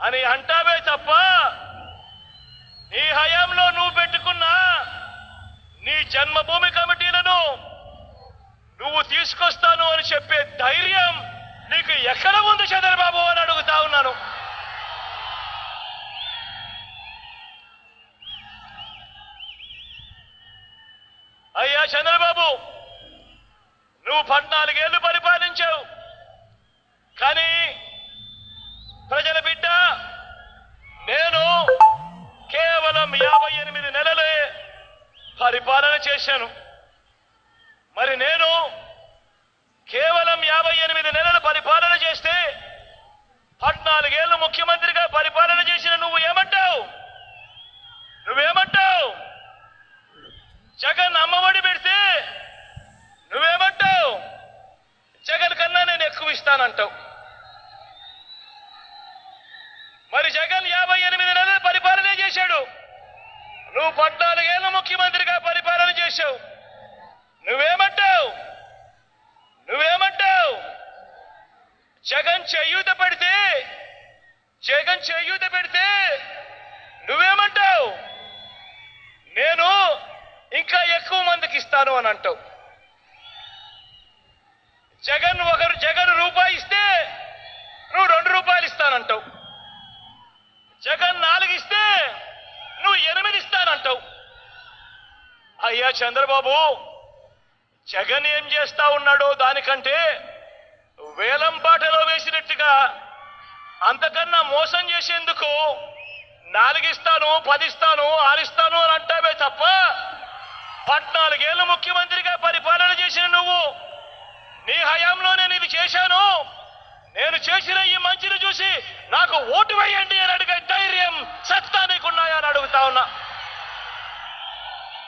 అని అంటావే తప్ప నీ హయాంలో నువ్వు పెట్టుకున్న నీ జన్మభూమి కమిటీలను నువ్వు తీసుకొస్తాను అని చెప్పే ధైర్యం నీకు ఎక్కడ ఉంది చంద్రబాబు అని అడుగుతా ఉన్నాను. అయ్యా చంద్రబాబు నువ్వు పద్నాలుగేళ్ళు పరిపాలన చేశాను. మరి నేను కేవలం యాభై ఎనిమిది నెలలు పరిపాలన చేస్తే పద్నాలుగేళ్ళు ముఖ్యమంత్రిగా పరిపాలన చేసిన నువ్వు ఏమంటావు? నువ్వేమంటావు? జగన్ అమ్మఒడి పెడితే నువ్వేమంటావు? జగన్ కన్నా నేను ఎక్కువ ఇస్తానంటావు. మరి జగన్ యాభై ఎనిమిది నెలలు పరిపాలన చేశాడు. నువ్వు పద్నాలుగేళ్ళ ముఖ్యమంత్రిగా చేశావు? నువ్వేమంటావు? నువ్వేమంటావు? జగన్ చేయూత పెడితే జగన్ చేయూత పెడితే నువ్వేమంటావు? నేను ఇంకా ఎక్కువ మందికి ఇస్తాను అని అంటావు. జగన్ ఒకరు జగన్ రూపాయి ఇస్తే నువ్వు రెండు రూపాయలు ఇస్తానంటావు. జగన్ నాలుగు ఇస్తే నువ్వు ఎనిమిది ఇస్తానంటావు. అయ్యా చంద్రబాబు జగన్ ఏం చేస్తా ఉన్నాడో దానికంటే వేలం పాటలో వేసినట్టుగా అంతకన్నా మోసం చేసేందుకు నాలుగిస్తాను పదిస్తాను ఆరిస్తాను అని అంటావే తప్ప పద్నాలుగేళ్ళు ముఖ్యమంత్రిగా పరిపాలన చేసిన నువ్వు నీ హయాంలో నేను ఇది చేశాను. నేను చేసిన ఈ మంచిని చూసి నాకు ఓటు